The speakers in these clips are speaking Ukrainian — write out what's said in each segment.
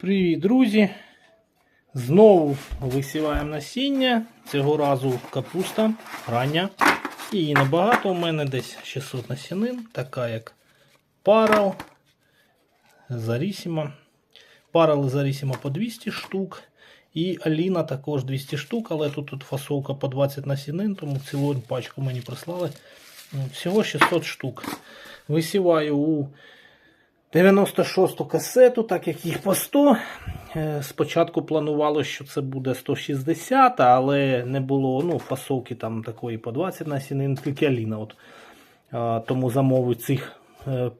Привіт, друзі! Знову висіваємо насіння. Цього разу капуста рання. Її небагато. У мене десь 600 насінин, така як парал, Зарісіма. Парал Зарісіма по 200 штук. І Аліна також 200 штук, але тут, тут фасовка по 20 насінин, тому цілу пачку мені прислали. Всього 600 штук. Висіваю у 96-ту касету, так як їх по 100. Е, Спочатку планувало, що це буде 160, але не було ну, фасовки там такої по 20 насінин, тільки Аліна. От. Тому замовив цих е,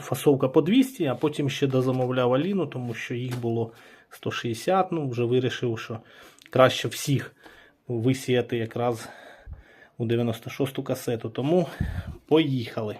фасовка по 200, а потім ще дозамовляв Аліну, тому що їх було 160. Ну, вже вирішив, що краще всіх висіяти якраз у 96-ту касету. Тому поїхали.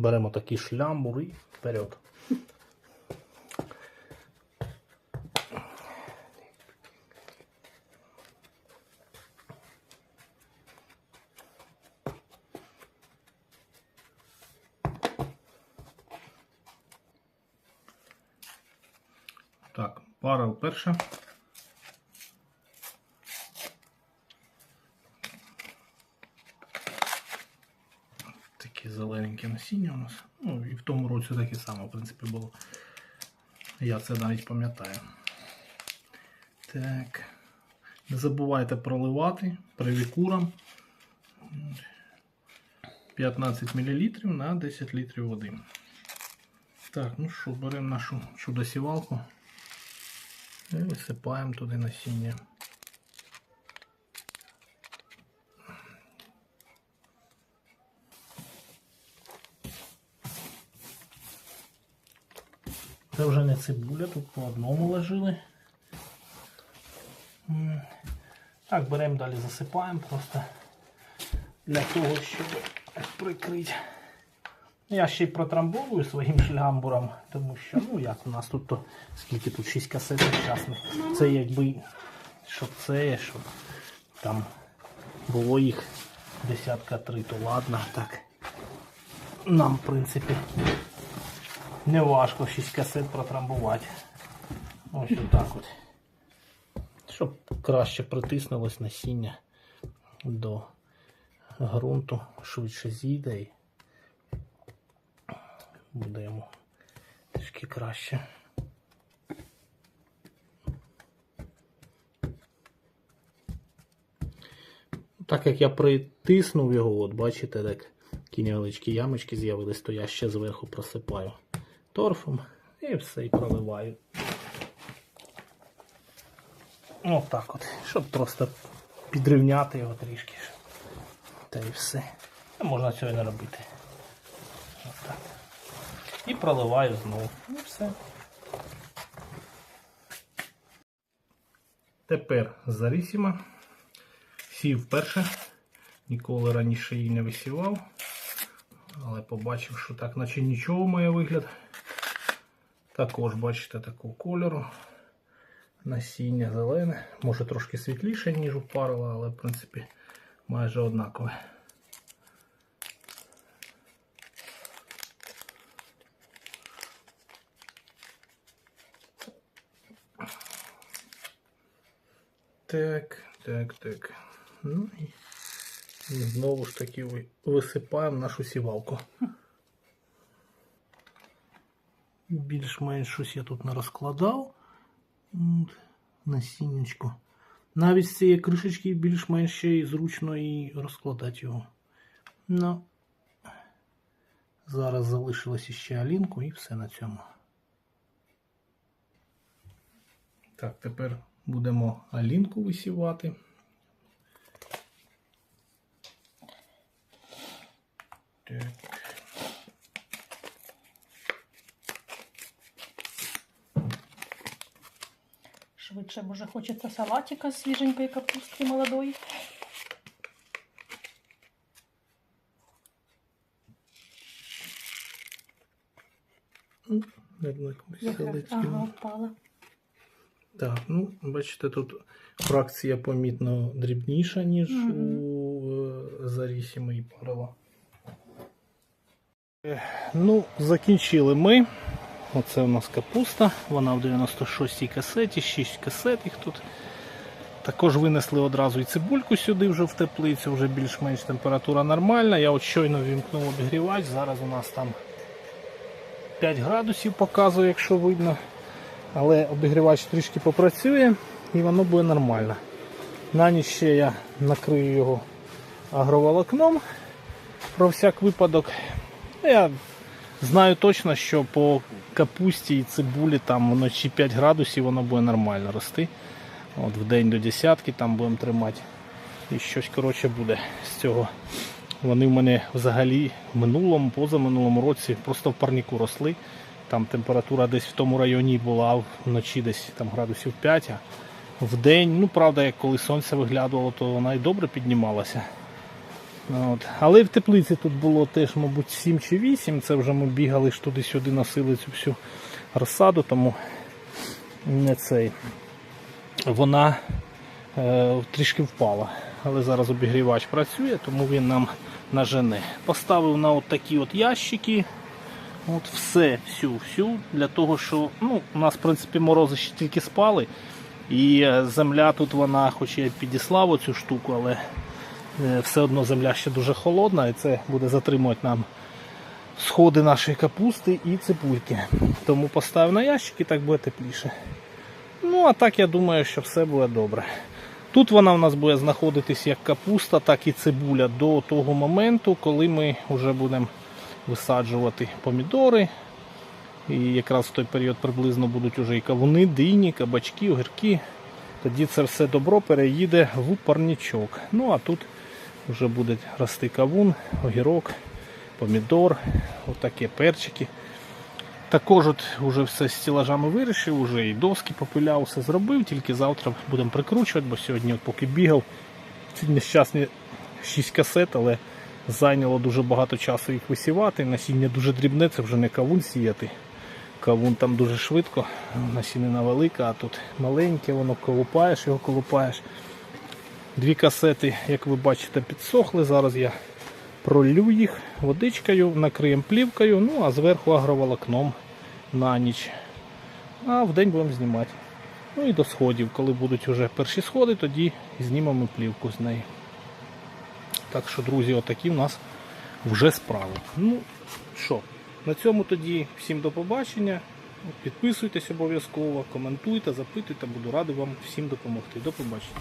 Беремо такий шлямбур і вперед. Так, парел перша. Такі зелененькі насіння у нас. Ну і в тому році таке саме, в принципі, було. Я це навіть пам'ятаю. Так. Не забувайте проливати привікуром 15 мл на 10 літрів води. Так, ну що, беремо нашу чудо-сівалку і висипаємо туди насіння. Це вже не цибуля, тут по одному лежили. Так, беремо далі засипаємо просто для того, щоб прикрити. Я ще й протрамбовую своїм шлямбуром, тому що, ну як у нас тут то скільки тут 6 касет часних. Це якби щоб це, щоб там було їх десятка три, то ладно, так. Нам, в принципі, не важко 6 касет протрамбувати. Ось отак от. Щоб краще притиснулось насіння до ґрунту, швидше зійде і буде йому трішки краще. Так як я притиснув його, от бачите, так такі невеличкі ямочки з'явились, то я ще зверху просипаю торфом і все і проливаю. Ось так от, щоб просто підрівняти його трішки. Та і все. А Можна цього і не робити. Ось так. І проливаю знову. І все. Тепер зарісіма. Сів перше. Ніколи раніше її не висівав. Але побачив, що так, наче нічого має вигляд. Також, бачите, такого кольору. Насіння зелене. Може трошки світліше, ніж у парила, але в принципі майже однакове. Так, так, так. Ну І знову ж таки висипаємо нашу сівалку. Більш-менш щось я тут не розкладав. Насіннячко. Навіть з цієї кришечки більш-менш ще й зручно і розкладати його. Ну, зараз залишилось ще алінку і все на цьому. Так, тепер будемо алінку висівати. Так. Швидше, може, хочеться салатика з свіженької капустки молодої. Ага, впала. Так, ну, бачите, тут фракція помітно дрібніша, ніж Мгм. у е, Зарісіми і Парила. Е, Ну, закінчили ми. Оце у нас капуста. Вона в 96-й касеті, 6 касет їх тут. Також винесли одразу і цибульку сюди вже в теплицю, вже більш-менш температура нормальна. Я от щойно вімкнув обігрівач. Зараз у нас там 5 градусів показує, якщо видно. Але обігрівач трішки попрацює і воно буде нормально. На ніч ще я накрию його агроволокном про всяк випадок. Я знаю точно, що по капусті і цибулі там вночі 5 градусів воно буде нормально рости. От в день до десятки там будемо тримати. І щось коротше буде з цього. Вони в мене взагалі в минулому, позаминулому році просто в парніку росли. Там температура десь в тому районі була, а вночі десь там градусів 5. А в день, ну правда, як коли сонце виглядувало, то вона і добре піднімалася. От. Але в теплиці тут було теж, мабуть, 7 чи 8. Це вже ми бігали ж туди-сюди, носили цю всю розсаду, тому не цей. Вона е, трішки впала. Але зараз обігрівач працює, тому він нам нажене. Поставив на от такі от ящики. От все, всю, всю, для того, що ну, у нас, в принципі, морози ще тільки спали. І е, земля тут вона, хоч я підіслав оцю штуку, але все одно земля ще дуже холодна, і це буде затримувати нам сходи нашої капусти і цибульки. Тому поставив на ящики, так буде тепліше. Ну, а так я думаю, що все буде добре. Тут вона у нас буде знаходитись як капуста, так і цибуля до того моменту, коли ми вже будемо висаджувати помідори. І якраз в той період приблизно будуть уже і кавуни, дині, кабачки, огірки. Тоді це все добро переїде в парнічок. Ну а тут вже буде рости кавун, огірок, помідор, отакі перчики. Також от вже все з стілажами вирішив, вже і доски попиляв, все зробив, тільки завтра будемо прикручувати, бо сьогодні, от поки бігав, ці нещасні 6 касет, але зайняло дуже багато часу їх висівати. Насіння дуже дрібне, це вже не кавун сіяти. Кавун там дуже швидко, насінина велика, а тут маленьке, воно колупаєш, його колупаєш. Дві касети, як ви бачите, підсохли. Зараз я пролю їх водичкою, накриємо плівкою, ну а зверху агроволокном на ніч. А в день будемо знімати. Ну і до сходів, коли будуть вже перші сходи, тоді знімемо плівку з неї. Так що, друзі, отакі в нас вже справи. Ну що, на цьому тоді всім до побачення. Підписуйтесь обов'язково, коментуйте, запитуйте, буду радий вам всім допомогти. До побачення.